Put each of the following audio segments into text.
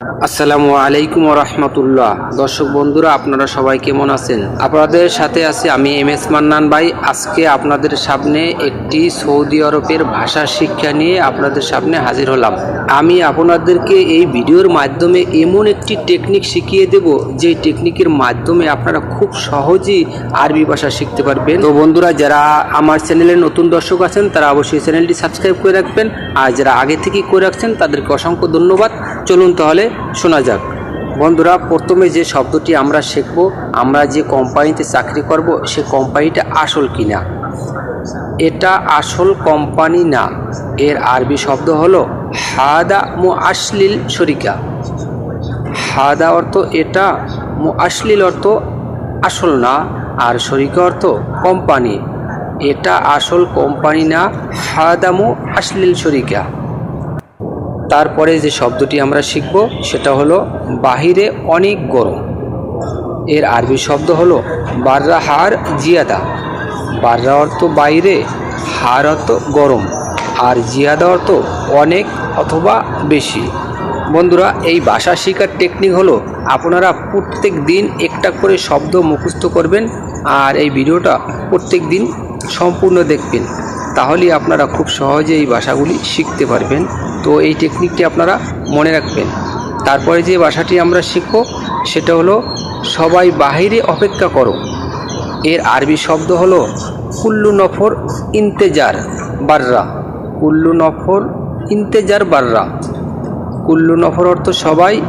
আসসালামু আলাইকুম রহমতুল্লাহ। দর্শক বন্ধুরা, আপনারা সবাই কেমন আছেন? আপনাদের সাথে আছি আমি এম এস মান্নান ভাই। আজকে আপনাদের সামনে একটি সৌদি আরবের ভাষা শিক্ষা নিয়ে আপনাদের সামনে হাজির হলাম। আমি আপনাদেরকে এই ভিডিওর মাধ্যমে এমন একটি টেকনিক শিখিয়ে দেব যে টেকনিকের মাধ্যমে আপনারা খুব সহজেই আরবি ভাষা শিখতে পারবেন। তো বন্ধুরা, যারা আমার চ্যানেলে নতুন দর্শক আছেন, তারা অবশ্যই চ্যানেলটি সাবস্ক্রাইব করে রাখবেন। আর যারা আগে থেকেই করে রাখছেন, তাদেরকে অসংখ্য ধন্যবাদ। চলুন তাহলে শোনা যাক। বন্ধুরা, প্রথমে যে শব্দটি আমরা শিখব, আমরা যে কোম্পানিতে চাকরি করব, সে কোম্পানিটা আসল কিনা? এটা আসল কোম্পানি না, এর আরবি শব্দ হলো হাদা মু আসলিল শরিকা। হাদা অর্থ এটা মু আসলিল অর্থ আসল না, আর শরিকা অর্থ কোম্পানি। এটা আসল কোম্পানি না হাদামু আসলিল শরিকা। তারপরে যে শব্দটি আমরা শিখব, সেটা হলো বাহিরে অনেক গরম। এর আরবি শব্দ হলো বাররা হার জিয়াদা। বাররা অর্থ বাইরে, হার অর্থ গরম। আর জিয়াদা অর্থ অনেক অথবা বেশি। বন্ধুরা, এই ভাষা শেখার টেকনিক হলো আপনারা প্রত্যেক দিন একটা করে শব্দ মুখস্থ করবেন আর এই ভিডিওটা প্রত্যেক দিন সম্পূর্ণ দেখবেন। তাহলেই আপনারা খুব সহজে এই ভাষাগুলি শিখতে পারবেন। তো এই টেকনিকটি আপনারা মনে রাখবেন। তারপরে যে ভাষাটি আমরা শিখব, সেটা হলো, সবাই বাহিরে অপেক্ষা করো। এর আরবি শব্দ হলো, কুল্লু নফর ইন্তেজার বাররা। কুল্লু নফর ইন্তেজার বাররা। কুল্লু নফর অর্থ সবাই,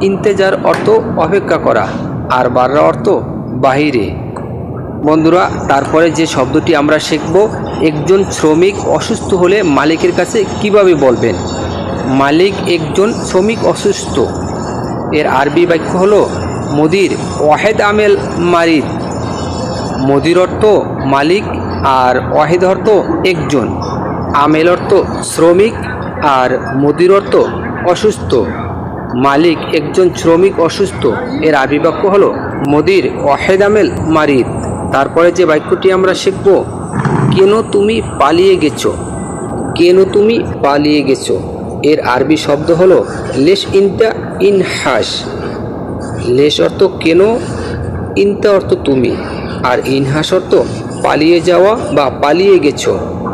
ইন্তেজার অর্থ অপেক্ষা করা। আর বাররা অর্থ বাহিরে। বন্ধুরা, তারপরে যে শব্দটি আমরা শিখব, একজন শ্রমিক অসুস্থ হলে মালিকের কাছে কীভাবে বলবেন? মালিক একজন শ্রমিক অসুস্থ। এর আরবি বাক্য হলো, মদির ওয়াহেদ আমেল মারিদ। মদির অর্থ মালিক আর ওয়াহেদ অর্থ একজন। আমেল অর্থ শ্রমিক আর মদির অর্থ অসুস্থ। মালিক একজন শ্রমিক অসুস্থ। এর আরবি বাক্য হলো, মদির ওয়াহেদ আমেল মারিদ। তারপরে যে বাক্যটি আমরা শিখব, কেন তুমি পালিয়ে গেছো? কেন তুমি পালিয়ে গেছো? এর আরবি শব্দ হলো লেশ ইনটা ইনহাস লেশ অর্থ কেন, ইনতা অর্থ তুমি। আর ইনহাস অর্থ পালিয়ে যাওয়া বা পালিয়ে গেছো।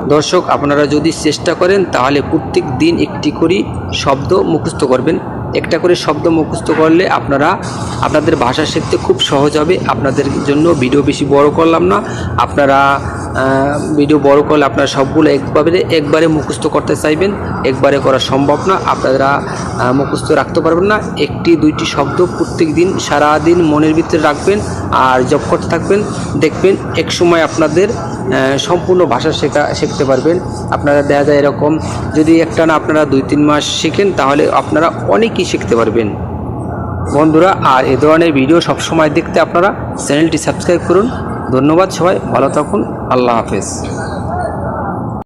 দর্শক, আপনারা যদি চেষ্টা করেন, তাহলে প্রত্যেক দিন একটি করে শব্দ মুখস্থ করবেন। একটা করে শব্দ মুখস্থ করলে আপনারা আপনাদের ভাষা শিখতে খুব সহজ হবে। আপনাদের জন্য ভিডিও বেশি বড় করলাম না। আপনারা ভিডিও বড় করলে আপনারা সবগুলো একবারে একবারে মুখস্থ করতে চাইবেন। একবারে করা সম্ভব না। আপনারা মুখস্থ রাখতে পারবেন না। একটি, দুইটি শব্দ প্রত্যেক দিন, সারাদিন মনের ভিতরে রাখবেন। আর জব করতে থাকবেন। দেখবেন এক সময় আপনাদের সম্পূর্ণ ভাষা শেখা, শিখতে পারবেন। আপনারা দেখা যায় এরকম, যদি একটা না আপনারা দুই তিন মাস শিখেন, তাহলে আপনারা অনেকই শিখতে পারবেন। বন্ধুরা, আর এ ধরনের ভিডিও সবসময় দেখতে আপনারা চ্যানেলটি সাবস্ক্রাইব করুন। ধন্যবাদ সবাই, ভালো থাকুন, আল্লাহ হাফেজ।